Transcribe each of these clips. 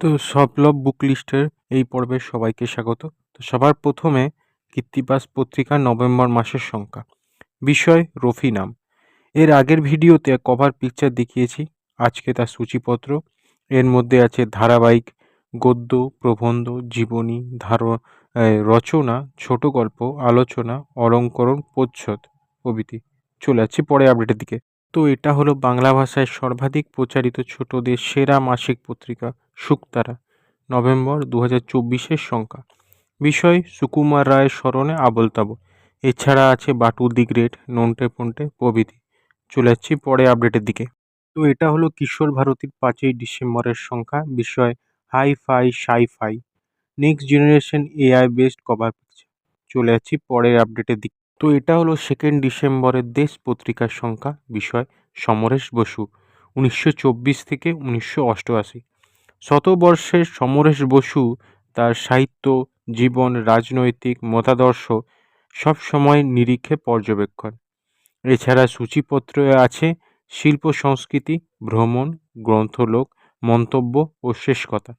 তো সবলব বুক লিস্টের এই পর্বে সবাইকে স্বাগত। তো সবার প্রথমে কৃত্তিবাস পত্রিকার নভেম্বর মাসের সংখ্যা। বিষয় রফি নাম। এর আগের ভিডিওতে কভার পিকচার দেখিয়েছি। আজকে তার সূচিপত্র। এর মধ্যে আছে ধারাবাহিক, গদ্য, প্রবন্ধ, জীবনী ধার রচনা, ছোট গল্প, আলোচনা, অলঙ্করণ, প্রচ্ছদ প্রভৃতি। চলে যাচ্ছি পরে আপডেটের দিকে। তো এটা হলো বাংলা ভাষায় সর্বাধিক প্রচারিত ছোটদের সেরা মাসিক পত্রিকা। শুকতারা নভেম্বর দু হাজার চব্বিশের সংখ্যা। বিষয় সুকুমার রায়ের স্মরণে আবল তাবল এছাড়া আছে বাটু দি গ্রেট, নন্টে ফন্টে প্রভৃতি। চলে যাচ্ছি পরে আপডেটের দিকে। তো এটা হলো কিশোর ভারতীর পাঁচই ডিসেম্বরের সংখ্যা। বিষয় hi fi, sci fi. Next generation AI based cover picture চলে যাচ্ছি পরের আপডেটের দিকে। তো এটা হলো সেকেন্ড ডিসেম্বরের দেশ পত্রিকার সংখ্যা। বিষয় সমরেশ বসু। উনিশশো চব্বিশ থেকে উনিশশো অষ্টআশি। শতবর্ষের সমরেশ বসু তার সাহিত্য, জীবন, রাজনৈতিক, মতাদর্শ সবসময় নিরীক্ষে পর্যবেক্ষণ। এছাড়া সূচিপত্রে আছে শিল্প, সংস্কৃতি, ভ্রমণ, গ্রন্থলোক, মন্তব্য ও শেষ কথা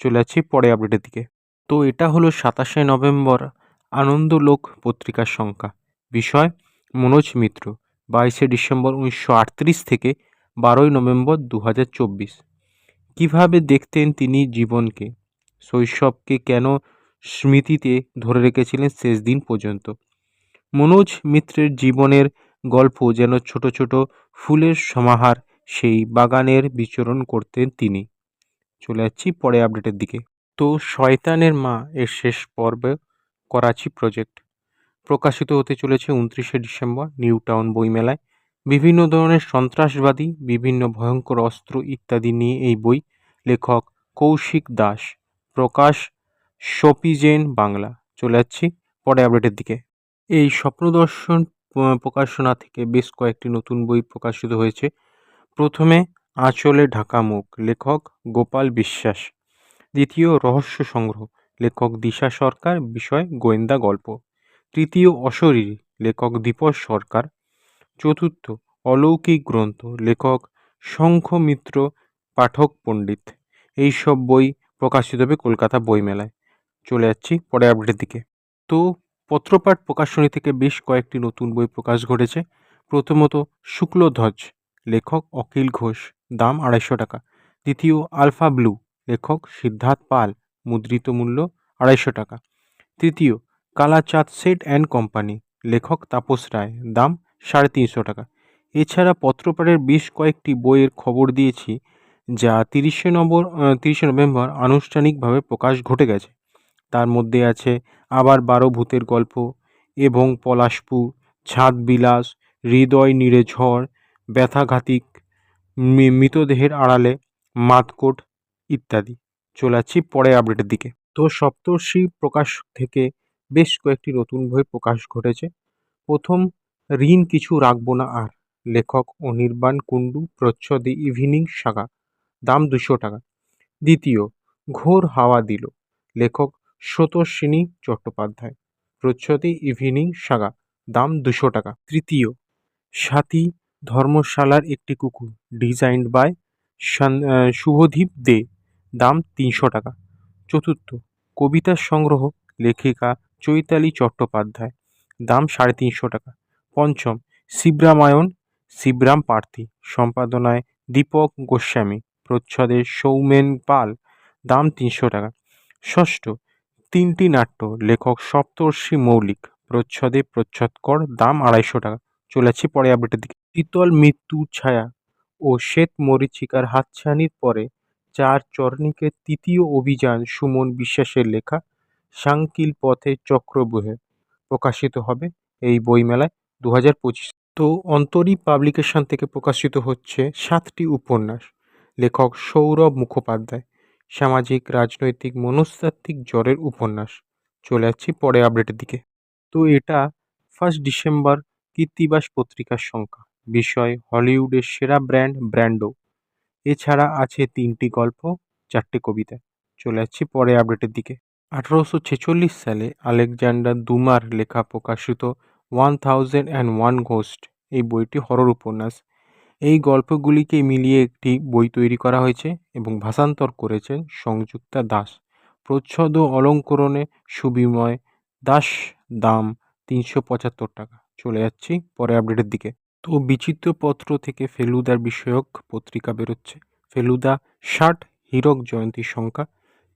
চলে যাচ্ছি পরে আপডেটের দিকে। তো এটা হলো সাতাশে নভেম্বর আনন্দলোক পত্রিকার সংখ্যা। বিষয়, মনোজ মিত্র, বাইশে ডিসেম্বর উনিশশো আটত্রিশ থেকে বারোই নভেম্বর দু হাজার চব্বিশ। কীভাবে দেখতেন তিনি জীবনকে? শৈশবকে কেন স্মৃতিতে ধরে রেখেছিলেন শেষ দিন পর্যন্ত? মনোজ মিত্রের জীবনের গল্প যেন ছোট ছোট ফুলের সমাহার, সেই বাগানের বিচরণ করতেন তিনি। চলে যাচ্ছি পরে আপডেটের দিকে। তো শয়তানের মা এর শেষ পর্বে, করাচি প্রজেক্ট। প্রকাশিত হতে চলেছে উনত্রিশে ডিসেম্বর নিউ টাউন বইমেলায়। বিভিন্ন ধরনের সন্ত্রাসবাদী, বিভিন্ন ভয়ঙ্কর অস্ত্র ইত্যাদি নিয়ে এই বই, লেখক কৌশিক দাস, প্রকাশ সপিজেন বাংলা। চলে যাচ্ছি পরে আপডেটের দিকে। এই স্বপ্নদর্শন প্রকাশনা থেকে বেশ কয়েকটি নতুন বই প্রকাশিত হয়েছে। প্রথমে আঁচলে ঢাকা মুখ, লেখক গোপাল বিশ্বাস। দ্বিতীয় রহস্য সংগ্রহ, লেখক দিশা সরকার, বিষয় গোয়েন্দা গল্প। তৃতীয় অশরীরী, লেখক দীপক সরকার। চতুর্থ অলৌকিক গ্রন্থ, লেখক শঙ্খ মিত্র পাঠক পণ্ডিত। এই সব বই প্রকাশিত হবে কলকাতা বইমেলায়। চলে যাচ্ছি পরে আপডেটের দিকে। তো পত্রপাঠ প্রকাশনী থেকে বেশ কয়েকটি নতুন বই প্রকাশ ঘটেছে। প্রথমত শুক্লধ্বজ লেখক অখিল ঘোষ, দাম আড়াইশো টাকা। দ্বিতীয় আলফা ব্লু, লেখক সিদ্ধার্থ পাল, মুদ্রিত মূল্য আড়াইশো টাকা। তৃতীয় কালাচাঁদ সেট অ্যান্ড কোম্পানি, লেখক তাপস রায়, দাম সাড়ে তিনশো টাকা। এছাড়া পত্রপাঠের বেশ কয়েকটি বইয়ের খবর দিয়েছি, যা তিরিশে নম্বর তিরিশে নভেম্বর আনুষ্ঠানিকভাবে প্রকাশ ঘটে গেছে। তার মধ্যে আছে আবার বারো ভূতের গল্প এবং পলাশপুর, ছাদ বিলাস, হৃদয় নিড়ে ঝড়, ব্যথাঘাতিক মৃতদেহের আড়ালে মাতকোট ইত্যাদি। চলে যাচ্ছি পরে আপডেটের দিকে। তো সপ্তর্ষি প্রকাশ থেকে বেশ কয়েকটি নতুন বই প্রকাশ ঘটেছে। প্রথম ঋণ কিছু রাখব না আর। লেখক অনির্বাণ কুণ্ডু, প্রচ্ছদে ইভিনিং সাগা, দাম দুশো টাকা। দ্বিতীয়, ঘোর হাওয়া দিল। লেখক স্রোতস্বিনী চট্টোপাধ্যায়, প্রচ্ছদে ইভিনিং সাগা, দাম দুশো টাকা। তৃতীয়, সাথী ধর্মশালার একটি কুকুর, ডিজাইন্ড বাই শুভদীপ দে, দাম তিনশো টাকা। চতুর্থ কবিতা সংগ্রহ, লেখিকা চৈতালি চট্টোপাধ্যায়, দাম সাড়ে তিনশো টাকা। পঞ্চম, শিবরামায়ণ, শিবরাম পার্থী। সম্পাদনায় দীপক গোস্বামী। প্রচ্ছদে সৌমেন পাল। দাম তিনশো টাকা। ষষ্ঠ, তিনটি নাট্য। লেখক সপ্তর্ষি মৌলিক। প্রচ্ছদে প্রচ্ছদকর দাম আড়াইশো টাকা। চলেছি পরে আপডেটের দিকে। শীতল মৃত্যুর ছায়া ও শ্বেত মরীচিকার হাতছানির পরে চার চরণিকের তৃতীয় অভিযান সুমন বিশ্বাসের লেখা সাংকিল পথে চক্রবহে প্রকাশিত হবে এই বইমেলায়। দু হাজার পঁচিশ। তো অন্তরী পাবলিকেশন থেকে প্রকাশিত হচ্ছে সাতটি উপন্যাস। লেখক সৌরভ মুখোপাধ্যায়, সামাজিক, রাজনৈতিক, মনস্তাত্ত্বিক জ্বরের উপন্যাস। চলে যাচ্ছি পরে আপডেটের দিকে। তো এটা ফার্স্ট ডিসেম্বর কীর্তিবাস পত্রিকার সংখ্যা। বিষয়, হলিউডের সেরা ব্র্যান্ড ব্র্যান্ডো। এছাড়া আছে তিনটি গল্প, চারটে কবিতা। চলে যাচ্ছি পরে আপডেটের দিকে। আঠারোশো ছেচল্লিশ সালে আলেকজান্ডার দুমার লেখা প্রকাশিত one thousand and one ghost এই বইটি হরর উপন্যাস। এই গল্পগুলিকে মিলিয়ে একটি বই তৈরি করা হয়েছে এবং ভাষান্তর করেছেন সংযুক্তা দাস। প্রচ্ছদ ও অলঙ্করণে সুবিময় দাস দাম তিনশো পঁচাত্তর টাকা। চলে যাচ্ছি পরে আপডেটের দিকে। তো বিচিত্রপত্র থেকে ফেলুদার বিষয়ক পত্রিকা বেরোচ্ছে। ফেলুদা ষাট, হীরক জয়ন্তী সংখ্যা।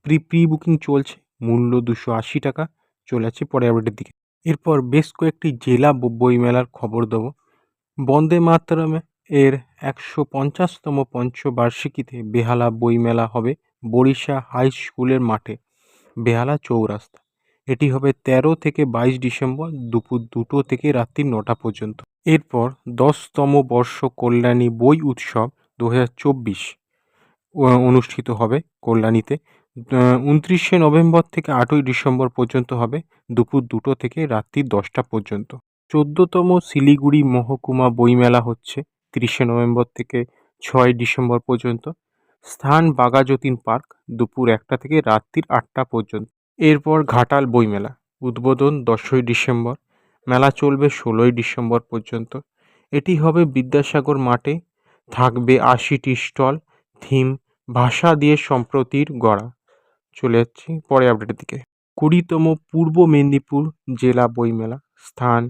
প্রি প্রি বুকিং চলছে, মূল্য দুশো আশি টাকা। চলে যাচ্ছি পরে আপডেটের দিকে। এরপর বেশ কয়েকটি জেলা বইমেলার খবর দেবো। বন্দে মাতরমে এর একশো পঞ্চাশতম পঞ্চবার্ষিকীতে বেহালা বইমেলা হবে বরিশা হাই স্কুলের মাঠে, বেহালা চৌরাস্তা। এটি হবে তেরো থেকে বাইশ ডিসেম্বর দুপুর দুটো থেকে রাত্রি নটা পর্যন্ত। এরপর দশতম বর্ষ কল্যাণী বই উৎসব দু হাজার চব্বিশ, অনুষ্ঠিত হবে কল্যাণীতে। উনত্রিশে নভেম্বর থেকে আটই ডিসেম্বর পর্যন্ত হবে দুপুর দুটো থেকে রাত্রি দশটা পর্যন্ত। চোদ্দতম শিলিগুড়ি মহকুমা বইমেলা হচ্ছে তিরিশে নভেম্বর থেকে ছয় ডিসেম্বর পর্যন্ত। স্থান বাঘাযতীন পার্ক দুপুর একটা থেকে রাত্রির আটটা পর্যন্ত। এরপর ঘাটাল বইমেলা, উদ্বোধন দশই ডিসেম্বর। মেলা চলবে ষোলোই ডিসেম্বর পর্যন্ত। এটি হবে বিদ্যাসাগর মাঠে, থাকবে আশিটি স্টল, থিম, ভাষা দিয়ে সম্প্রতির গড়া। চলে যাচ্ছি পরে আপডেটের দিকে। কুড়িতম পূর্ব মেদিনীপুর জেলা বইমেলা স্থান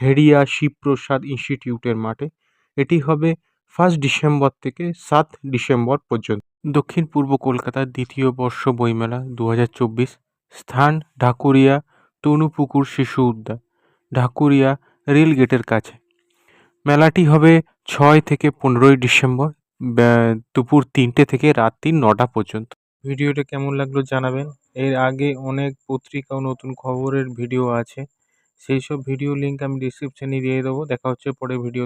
হেরিয়া শিবপ্রসাদ ইনস্টিটিউটের মাঠে। এটি হবে ফার্স্ট ডিসেম্বর থেকে সাত ডিসেম্বর পর্যন্ত। দক্ষিণ পূর্ব কলকাতার দ্বিতীয় বর্ষ বইমেলা দু হাজার চব্বিশ স্থান ঢাকুরিয়া তনুপুকুর শিশু উদ্যান, ঢাকুরিয়া রেল গেটের কাছে। মেলাটি হবে ছয় থেকে পনেরোই ডিসেম্বর দুপুর তিনটে থেকে রাত্রি নটা পর্যন্ত। ভিডিওটা কেমন লাগল জানাবেন। এর আগে অনেক পত্রিকা ও নতুন খবরের ভিডিও আছে। সেই সব ভিডিও লিঙ্ক আমি ডিসক্রিপশানে দিয়ে দেবো। দেখা হচ্ছে পরে ভিডিও